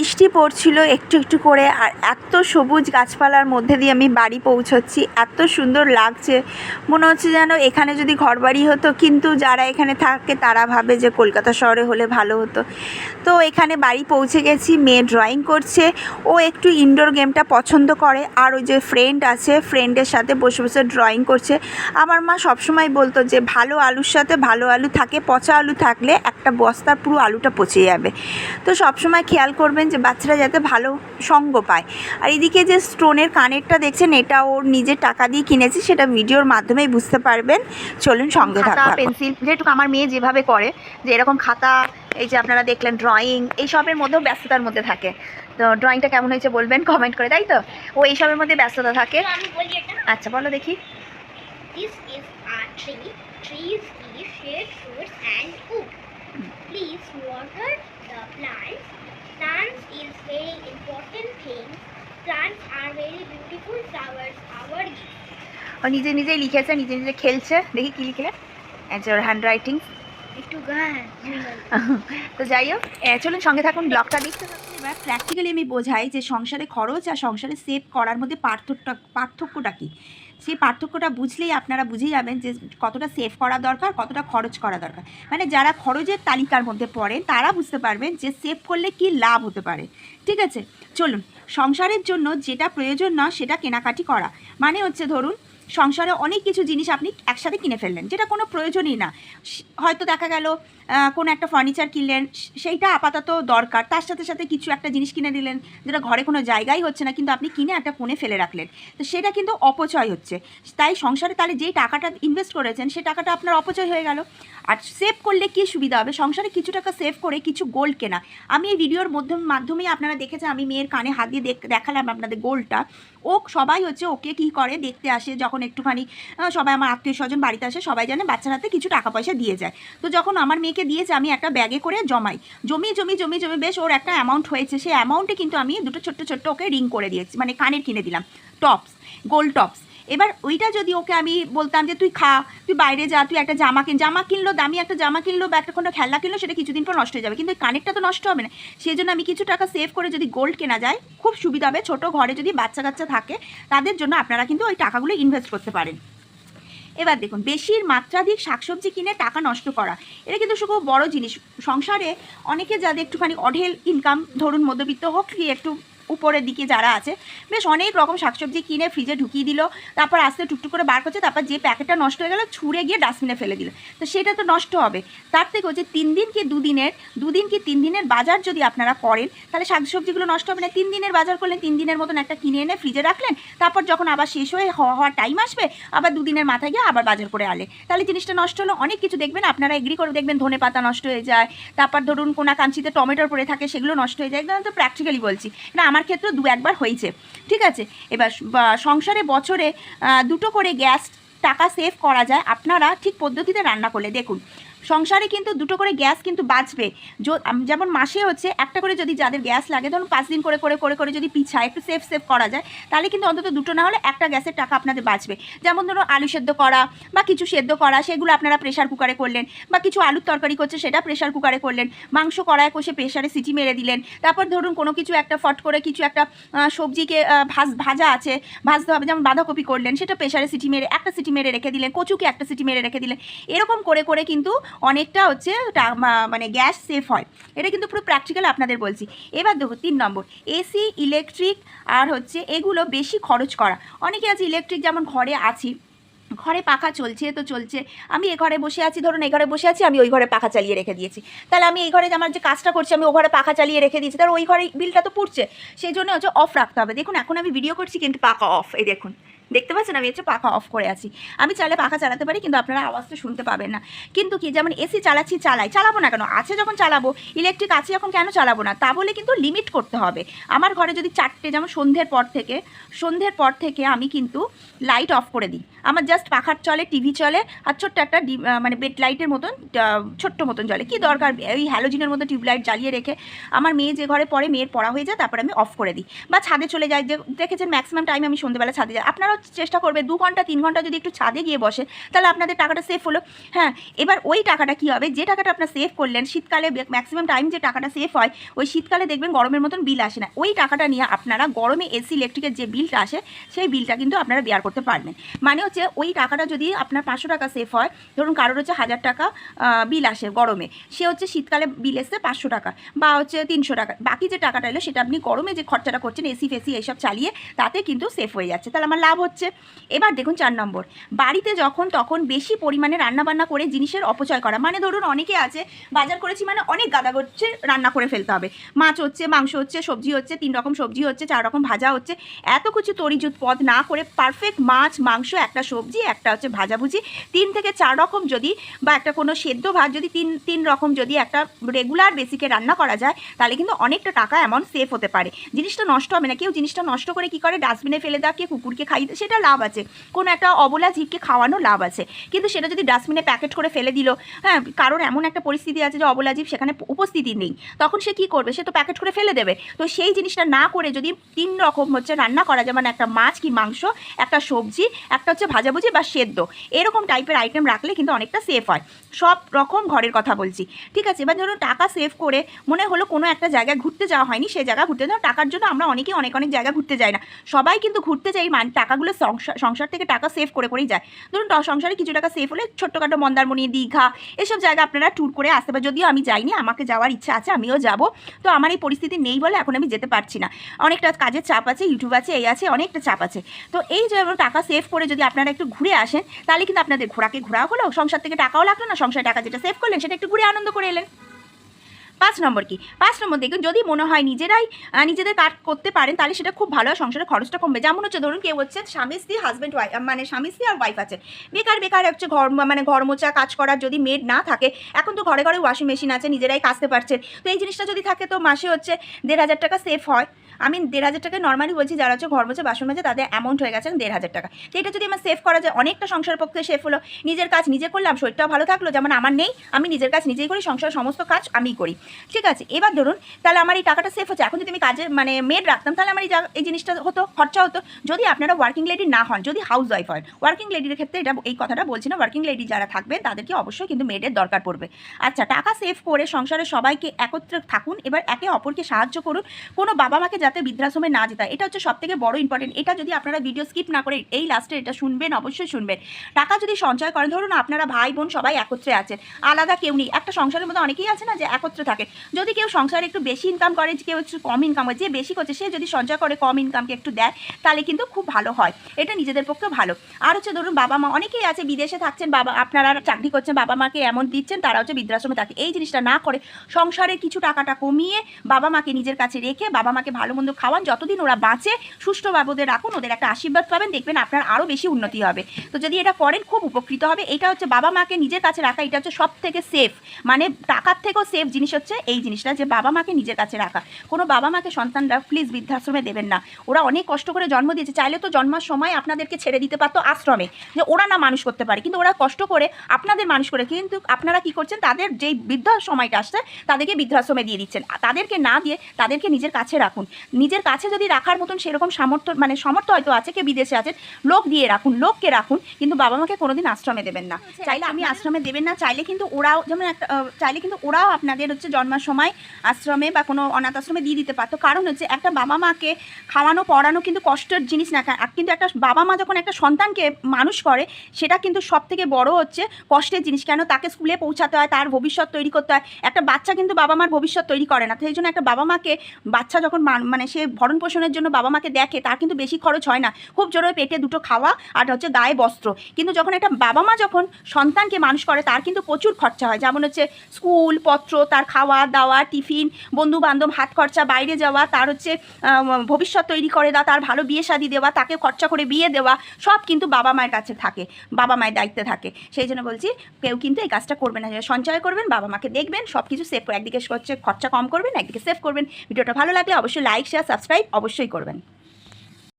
বৃষ্টি পড়ছিল একটু একটু করে আর এত সবুজ গাছপালার মধ্যে দিয়ে আমি বাড়ি পৌঁছচ্ছি। এত সুন্দর লাগছে। মনে হচ্ছে যেন এখানে যদি ঘরবাড়ি হতো, কিন্তু যারা এখানে থাকে তারা ভাবে যে কলকাতা শহরে হলে ভালো হতো। তো এখানে বাড়ি পৌঁছে গেছি, মেয়ে ড্রয়িং করছে। ও একটু ইনডোর গেমটা পছন্দ করে। আর ওই যে ফ্রেন্ড আছে ফ্রেন্ডের সাথে বসে বসে ড্রয়িং করছে। আমার মা সবসময় বলতো যে, ভালো আলুর সাথে ভালো আলু থাকে, পচা আলু থাকলে একটা বস্তার পুরো আলুটা পচে যাবে। তো সবসময় খেয়াল করবেন যে বাচ্চারা যাতে ভালো সঙ্গ পায়। আর এদিকে যে স্টোনের কানেরটা দেখছেন এটা ওর নিজের টাকা দিয়ে কিনেছি সেটা ভিডিওর মাধ্যমেই বুঝতে পারবেন। চলুন সঙ্গে খাতা থাকবেন পেন্সিল যেহেতু আমার মেয়ে যেভাবে করে যে এরকম খাতা এই যে আপনারা দেখলেন ড্রয়িং এইসবের মধ্যেও ব্যস্ততার মধ্যে থাকে। তো ড্রয়িংটা কেমন হয়েছে বলবেন? কমেন্ট করে তাই তো? ও এইসবের মধ্যে ব্যস্ততা থাকে। আচ্ছা বলো দেখি। This is our tree. Trees give shade, fruits, and food. Please water the plants. Plants is very important thing. Plants are very beautiful flowers. Our. ও নিজে নিজেই লিখেছে নিজে নিজে খেলছে দেখি কি লিখে আচ্ছা ওর হ্যান্ড রাইটিং একটু গান তো যাই হোক এ, চলুন সঙ্গে থাকুন ব্লগটা দেখতে এবার প্র্যাকটিক্যালি আমি বোঝাই যে সংসারে খরচ আর সংসারে সেভ করার মধ্যে পার্থক্যটা পার্থক্যটা কী। সেই পার্থক্যটা বুঝলেই আপনারা বুঝে যাবেন যে কতটা সেভ করা দরকার, কতটা খরচ করা দরকার। মানে যারা খরচের তালিকার মধ্যে পড়েন, তারা বুঝতে পারবেন যে সেভ করলে কি লাভ হতে পারে। ঠিক আছে? চলুন। সংসারের জন্য যেটা প্রয়োজন না, সেটা কেনাকাটি করা। মানে হচ্ছে ধরুন সংসারে অনেক কিছু জিনিস আপনি একসাথে কিনে ফেললেন, যেটা কোনো প্রয়োজনই না। হয়তো দেখা গেল কোনো একটা ফার্নিচার কিনলেন সেইটা আপাতত দরকার। তার সাথে সাথে কিছু একটা জিনিস কিনে দিলেন, যেটা ঘরে কোনো জায়গাই হচ্ছে না, কিন্তু আপনি কিনে একটা কোণে ফেলে রাখলেন। তো সেটা কিন্তু অপচয় হচ্ছে। তাই সংসারে তাহলে যেই টাকাটা ইনভেস্ট করেছেন সেই টাকাটা আপনার অপচয় হয়ে গেল। আর সেভ করলে কি সুবিধা হবে? সংসারে কিছু টাকা সেভ করে কিছু গোল্ড কেনা। আমি এই ভিডিওর মাধ্যম, মাধ্যমেই আপনারা দেখেছেন, আমি মেয়ের কানে হাত দিয়ে দেখ- দেখালাম আপনাদের গোল্ডটা ও সবাই হচ্ছে ওকে কি করে দেখতে আসে, যখন একটুখানি সবাই আমার আত্মীয় স্বজন বাড়িতে আসে, সবাই জানে বাচ্চার হাতে কিছু টাকা পয়সা দিয়ে যায়। তো যখন আমার মেয়েকে দিয়েছে, আমি একটা ব্যাগে করে জমাই। জমি জমি জমি জমি বেশ ওর একটা অ্যামাউন্ট হয়েছে। সেই অ্যামাউন্টে কিন্তু আমি দুটো ছোট্ট ছোট্ট ওকে রিং করে দিয়েছি মানে কানের কিনে দিলাম। টপস গোল্ড টপস এবার ওইটা যদি ওকে আমি বলতাম যে, তুই খা, তুই বাইরে যা, তুই একটা জামা কিন। জামা কিনলো, দামি একটা জামা কিনলো বা একটা কোনো খেলনা কিনলো, সেটা কিছুদিন পর নষ্ট হয়ে যাবে। কিন্তু ওই কানেরটা তো নষ্ট হবে না। সেই জন্য আমি কিছু টাকা সেভ করে যদি গোল্ড কেনা যায়, খুব সুবিধা হবে। ছোটো ঘরে যদি বাচ্চা কাচ্চা থাকে, তাদের জন্য আপনারা কিন্তু ওই টাকাগুলো ইনভেস্ট করতে পারেন। এবার দেখুন, বেশির মাত্রাধিক শাকসবজি কিনে টাকা নষ্ট করা, এটা কিন্তু শুধু বড় জিনিস। সংসারে অনেকে যাদের একটুখানি অঢেল ইনকাম ধরুন মধ্যবিত্ত হোক, কি একটু উপরের দিকে যারা আছে, বেশ অনেক রকম শাকসবজি কিনে ফ্রিজে ঢুকিয়ে দিল, তারপর আস্তে টুকটুক করে বার করছে, তারপর যে প্যাকেটটা নষ্ট হয়ে গেল, ছুঁড়ে গিয়ে ডাস্টবিনে ফেলে দিল। তো সেটা তো নষ্ট হবে। তার থেকে হচ্ছে তিন দিন কি দুদিনের, দুদিন কি তিন দিনের বাজার যদি আপনারা করেন, তাহলে শাকসবজিগুলো নষ্ট হবে না। তিন দিনের বাজার করলেন, তিন দিনের মতন একটা কিনে এনে ফ্রিজে রাখলেন, তারপর যখন আবার শেষ হয়ে হওয়া হওয়ার টাইম আসবে, আবার দুদিনের মাথায় গিয়ে আবার বাজার করে আলে তাহলে জিনিসটা নষ্ট হলো, অনেক কিছু দেখবেন, আপনারা এগ্রি করে দেখবেন, ধনে পাতা নষ্ট হয়ে যায়, তারপর ধরুন কোনা কাঞ্চিতে টমেটোর পড়ে থাকে, সেগুলো নষ্ট হয়ে যায়, একদম তো প্র্যাকটিক্যালি বলছি। না, আমার ক্ষেত্রে দু একবার হয়েছে। ঠিক আছে? এবার সংসারে বছরে দুটো করে গ্যাস টাকা সেভ করা যায়। আপনারা ঠিক পদ্ধতিতে রান্না করলে, দেখুন সংসারে কিন্তু দুটো করে গ্যাস কিন্তু বাঁচবে। যেমন মাসে হচ্ছে একটা করে যদি যাদের গ্যাস লাগে, ধরুন পাঁচ দিন করে করে করে করে যদি পিছায় একটু সেভ সেভ করা যায়, তাহলে কিন্তু অন্তত দুটো না হলে একটা গ্যাসের টাকা আপনাদের বাঁচবে। যেমন ধরুন আলু সেদ্ধ করা বা কিছু সেদ্ধ করা, সেগুলো আপনারা প্রেশার কুকারে করলেন বা কিছু আলুর তরকারি করছে, সেটা প্রেশার কুকারে করলেন। মাংস কড়ায় কষে প্রেশারে সিটি মেরে দিলেন। তারপর ধরুন কোনো কিছু একটা ফট করে কিছু একটা সবজিকে ভাজ, ভাজা আছে, ভাজতে হবে, যেমন বাঁধাকপি করলেন, সেটা প্রেশারে সিটি মেরে, একটা সিটি মেরে রেখে দিলেন, কচুকে একটা সিটি মেরে রেখে দিলেন। এরকম করে করে কিন্তু অনেকটা হচ্ছে মানে গ্যাস সেফ হয়। এটা কিন্তু পুরো প্র্যাকটিক্যাল আপনাদের বলছি। এবার দেখো তিন নম্বর এসি ইলেকট্রিক আর হচ্ছে এগুলো বেশি খরচ করা। অনেকে আছে ইলেকট্রিক যেমন ঘরে আছি, ঘরে পাখা চলছে তো চলছে। আমি এ ঘরে বসে আছি, ধরুন এই ঘরে বসে আছি, আমি ওই ঘরে পাখা চালিয়ে রেখে দিয়েছি। তাহলে আমি এই ঘরে আমার যে কাজটা করছি, আমি ও ঘরে পাখা চালিয়ে রেখে দিয়েছি, তাহলে ওই ঘরে বিলটা তো পড়ছে। সেই জন্য হচ্ছে অফ রাখতে হবে। দেখুন, এখন আমি ভিডিও করছি কিন্তু পাখা অফ এই দেখুন। দেখতে পাচ্ছেন আমি হচ্ছে পাখা অফ করে আছি। আমি চাইলে পাখা চালাতে পারি, কিন্তু আপনারা আওয়াজ তো শুনতে পাবেন না। কিন্তু কি, যেমন এসি চালাচ্ছি, চালাই। চালাবো না কেন? আছে যখন চালাবো ইলেকট্রিক আছে যখন কেন চালাবো না? তা বলে কিন্তু লিমিট করতে হবে। আমার ঘরে যদি চারটে, যেমন সন্ধ্যের পর থেকে, সন্ধ্যের পর থেকে আমি কিন্তু লাইট অফ করে দিই। আমার জাস্ট পাখার চলে টিভি চলে, আর ছোট্ট একটা মানে বেড লাইটের মতন ছোট্ট মতন চলে। কি দরকার? এই হ্যালোজিনের মতো টিউবলাইট জ্বালিয়ে রেখে আমার মেয়ে যে ঘরে পড়ে, মেয়ের পড়া হয়ে যায়, তারপরে আমি অফ করে দিই। বা ছাদে চলে যাই, যে দেখেছেন ম্যাক্সিমাম টাইম আমি সন্ধ্যেবেলা ছাদে যাই। আপনারাও চেষ্টা করবে, দু ঘণ্টা, তিন ঘণ্টা যদি একটু ছাদে গিয়ে বসে, তাহলে আপনাদের টাকাটা সেফ হলো। হ্যাঁ এবার ওই টাকাটা কী হবে? যে টাকাটা আপনার সেভ করলেন, শীতকালে ম্যাক্সিমাম টাইম যে টাকাটা সেভ হয়, ওই শীতকালে দেখবেন গরমের মতন বিল আসে না। ওই টাকাটা নিয়ে আপনারা গরমে এসি ইলেকট্রিকের যে বিলটা আসে, সেই বিলটা কিন্তু আপনারা বেয়ার করতে পারবেন। মানে হচ্ছে ওই টাকাটা যদি আপনার পাঁচশো টাকা সেভ হয়, ধরুন কারোর হচ্ছে হাজার টাকা বিল আসে গরমে, সে হচ্ছে শীতকালে বিল এসছে পাঁচশো টাকা বা হচ্ছে তিনশো টাকা। বাকি যে টাকাটা এলো, সেটা আপনি গরমে যে খরচাটা করছেন এসি ফেসি এইসব চালিয়ে, তাতে কিন্তু সেফ হয়ে যাচ্ছে। তাহলে আমার লাভ এবার দেখুন চার নম্বর। বাড়িতে যখন তখন বেশি পরিমাণে রান্নাবান্না করে জিনিসের অপচয় করা। মানে ধরুন অনেকে আছে বাজার করেছি মানে অনেক গাদা করছে রান্না করে ফেলতে হবে। মাছ হচ্ছে মাংস হচ্ছে সবজি হচ্ছে তিন রকম সবজি হচ্ছে চার রকম ভাজা হচ্ছে। এত কিছু তরিজুত পদ না করে পারফেক্ট মাছ মাংস একটা সবজি একটা হচ্ছে ভাজাভুজি। তিন থেকে চার রকম যদি বা একটা কোনো সেদ্ধ ভাত যদি তিন তিন রকম যদি একটা রেগুলার বেসিকে রান্না করা যায় তাহলে কিন্তু অনেকটা টাকা এমন সেফ হতে পারে। জিনিসটা নষ্ট হবে না। কেউ জিনিসটা নষ্ট করে কি করে? ডাস্টবিনে ফেলে দেওয়া কে কুকুরকে দেয়, সেটা লাভ আছে। কোনো একটা অবলা জীবকে খাওয়ানো লাভ আছে। কিন্তু সেটা যদি ডাস্টবিনে প্যাকেট করে ফেলে দিল হ্যাঁ কারণ এমন একটা পরিস্থিতি আছে যে অবলা জীব সেখানে উপস্থিতি নেই। তখন সে কি করবে? সে তো প্যাকেট করে ফেলে দেবে। তো সেই জিনিসটা না করে যদি তিন রকম হচ্ছে রান্না করা যায় মানে একটা মাছ কি মাংস, একটা সবজি, একটা হচ্ছে ভাজাভুজি বা সেদ্ধ, এরকম টাইপের আইটেম রাখলে কিন্তু অনেকটা সেফ হয়। সব রকম ঘরের কথা বলছি। ঠিক আছে? এবার ধরুন টাকা সেভ করে মনে হলো কোনো একটা জায়গায় ঘুরতে যাওয়া হয়নি সেই জায়গা ঘুরতে যাওয়া, টাকার জন্য আমরা অনেকেই অনেক অনেক জায়গা ঘুরতে যাই না। সবাই কিন্তু ঘুরতে যাই মানে টাকাগুলো সংসার সংসার থেকে টাকা সেভ করে করেই যায়। ধরুন সংসারে কিছু টাকা সেভ হলে ছোট্টখাটো মন্দারমণি, দীঘা, এসব জায়গা আপনারা ট্যুর করে আসতে পারেন। যদিও আমি যাইনি, আমাকে যাওয়ার ইচ্ছা আছে, আমিও যাব। তো আমার এই পরিস্থিতি নেই বলে এখন আমি যেতে পারছি না। অনেকটা কাজের চাপ আছে ইউটিউব আছে এই আছে, অনেকটা চাপ আছে। তো এই যে টাকা সেভ করে যদি আপনারা একটু ঘুরে আসেন, তাহলে কিন্তু আপনাদের ঘোরাকে ঘোরাও হলো, সংসার থেকে টাকাও লাগল না, সংসারে টাকা যেটা সেভ করলেন, সেটা একটু ঘুরে আনন্দ করে এলেন। পাঁচ নম্বর কি? পাঁচ নম্বর দেখুন, যদি মনে হয় নিজেরাই নিজেদের কাজ করতে পারেন, তাহলে সেটা খুব ভালো সংসারের খরচটা কমবে। যেমন হচ্ছে, ধরুন কেউ হচ্ছে স্বামী স্ত্রী হাজব্যান্ড ওয়াইফ মানে স্বামী স্ত্রী আর ওয়াইফ আছেন বেকার বেকার হচ্ছে ঘর মানে ঘর মোচা কাজ করার যদি মেড না থাকে, এখন তো ঘরে ঘরে ওয়াশিং মেশিন আছে, নিজেরাই কাচতে পারছেন। তো এই জিনিসটা যদি থাকে, তো মাসে হচ্ছে দেড় হাজার টাকা সেফ হয়। আমি দেড় হাজার টাকা নর্মালি বলছি যারা হচ্ছে ঘর মোছে, বাসন মাজে, তাদের অ্যামাউন্ট হয়ে গেছে দেড় হাজার টাকা। তো এটা যদি আমার সেভ করা যায়, অনেকটা সংসার পক্ষে সেফ হলো। নিজের কাজ নিজে করলাম, শরীরটাও ভালো থাকল, যেমন আমার নেই, আমি নিজের কাজ নিজেই করি সংসার সমস্ত কাজ আমিই করি। ঠিক আছে, এবার ধরুন, তাহলে আমার এই টাকাটা সেফ হচ্ছে। এখন যদি আমি কাজে মানে মেড রাখতাম, তাহলে আমার এই জিনিসটা হতো, খরচা হতো। যদি আপনারা ওয়ার্কিং লেডি না হন, যদি হাউস ওয়াইফ হয় ওয়ার্কিং লেডির ক্ষেত্রে এটা এই কথাটা বলছি না ওয়ার্কিং লেডি যারা থাকবে তাদেরকে অবশ্যই কিন্তু মেডের দরকার পড়বে। আচ্ছা টাকা সেভ করে সংসারে সবাইকে একত্রে থাকুন, এবার একে অপরকে সাহায্য করুন। কোনো বাবা মাকে যাতে বৃদ্ধাশ্রমে না যেতে এটা হচ্ছে সব থেকে বড় ইম্পর্টেন্ট এটা যদি আপনারা ভিডিও স্কিপ না করে এই লাস্টে এটা শুনবেন, অবশ্যই শুনবেন। টাকা যদি সঞ্চয় করেন, ধরুন আপনারা ভাই বোন সবাই একত্রে আছেন, আলাদা কেউ নেই। একটা সংসারের মধ্যে অনেকেই আছে না যে একত্রে থাকে। যদি কেউ সংসারে একটু বেশি ইনকাম করে কেউ একটু কম ইনকাম হয় যে বেশি করছে, সে যদি সঞ্চয় করে, কম ইনকামকে একটু দেয়, তাহলে কিন্তু খুব ভালো হয়। এটা নিজেদের পক্ষে ভালো। আর হচ্ছে ধরুন বাবা মা, অনেকেই আছে বিদেশে থাকছেন, বাবা, আপনারা চাকরি করছেন, বাবা মাকে এমন দিচ্ছেন, তারা হচ্ছে বৃদ্ধাশ্রমে থাকে। এই জিনিসটা না করে সংসারের কিছু টাকাটা কমিয়ে বাবা মাকে নিজের কাছে রেখে বাবা মাকে ভালো মন্দ খাওয়ান, যতদিন ওরা বাঁচে, সুষ্ঠুভাবে রাখুন, ওদের একটা আশীর্বাদ পাবেন, দেখবেন আপনার আরও বেশি উন্নতি হবে। তো যদি এটা করেন, খুব উপকৃত হবে। এটা হচ্ছে বাবা মাকে নিজের কাছে রাখা, এটা হচ্ছে সব থেকে সেফ মানে টাকার থেকেও সেফ জিনিস হচ্ছে এই জিনিসটা যে বাবা মাকে নিজের কাছে রাখা। কোনো বাবা মাকে সন্তানরা প্লিজ বৃদ্ধাশ্রমে দেবেন না। ওরা অনেক কষ্ট করে জন্ম দিয়েছে। চাইলে তো জন্মার সময় আপনাদেরকে ছেড়ে দিতে পারতো আশ্রমে, যে ওরা না মানুষ করতে পারে। কিন্তু ওরা কষ্ট করে আপনাদের মানুষ করে। কিন্তু আপনারা কি করছেন? তাদের যেই বৃদ্ধ সময়টা আসছে, তাদেরকে বৃদ্ধাশ্রমে দিয়ে দিচ্ছেন। তাদেরকে না দিয়ে তাদেরকে নিজের কাছে রাখুন। নিজের কাছে যদি রাখার মতন সেরকম সামর্থ্য মানে সামর্থ্য হয়তো আছে কে বিদেশে আছেন লোক দিয়ে রাখুন লোককে রাখুন কিন্তু বাবা মাকে কোনোদিন আশ্রমে দেবেন না। চাইলে আমি আশ্রমে দেবেন না চাইলে কিন্তু ওরাও যেমন একটা চাইলে কিন্তু ওরাও আপনাদের হচ্ছে জন্মার সময় আশ্রমে বা কোনো অনাথ আশ্রমে দিয়ে দিতে পারতো। কারণ হচ্ছে একটা বাবা মাকে খাওয়ানো পড়ানো কিন্তু কষ্টের জিনিস না। আর কিন্তু একটা বাবা মা যখন একটা সন্তানকে মানুষ করে সেটা কিন্তু সব থেকে বড় হচ্ছে কষ্টের জিনিস। কেন? তাকে স্কুলে পৌঁছাতে হয় তার ভবিষ্যৎ তৈরি করতে হয়। একটা বাচ্চা কিন্তু বাবা মার ভবিষ্যৎ তৈরি করে না। এই জন্য একটা বাবা মাকে বাচ্চা যখন মান- সে ভরণ পোষণের জন্য বাবা মাকে দেখে, তার কিন্তু বেশি খরচ হয় না। খুব জোরে পেটে দুটো খাওয়া আর হচ্ছে গায়ে বস্ত্র। কিন্তু যখন একটা বাবা মা যখন সন্তানকে মানুষ করে, তার কিন্তু প্রচুর খরচা হয়। যেমন হচ্ছে স্কুল, পত্র, তার খাওয়া, দাওয়া, টিফিন বন্ধু বান্ধব হাত খরচা, বাইরে যাওয়া, তার হচ্ছে ভবিষ্যৎ তৈরি করে দেওয়া, তার ভালো বিয়ে শাদি দেওয়া, তাকে খরচা করে বিয়ে দেওয়া, সব কিন্তু বাবা মায়ের কাছে থাকে, বাবা মায়ের দায়িত্বে থাকে। সেই জন্য বলছি, কেউ কিন্তু এই কাজটা করবে না। সঞ্চয় করবেন, বাবা মাকে দেখবেন সব কিছু করে একদিকে হচ্ছে খরচা কম করবেন, একদিকে সেভ করবেন। ভিডিওটা ভালো লাগলে অবশ্যই লাইক শেয়ার সাবস্ক্রাইব অবশ্যই করবেন।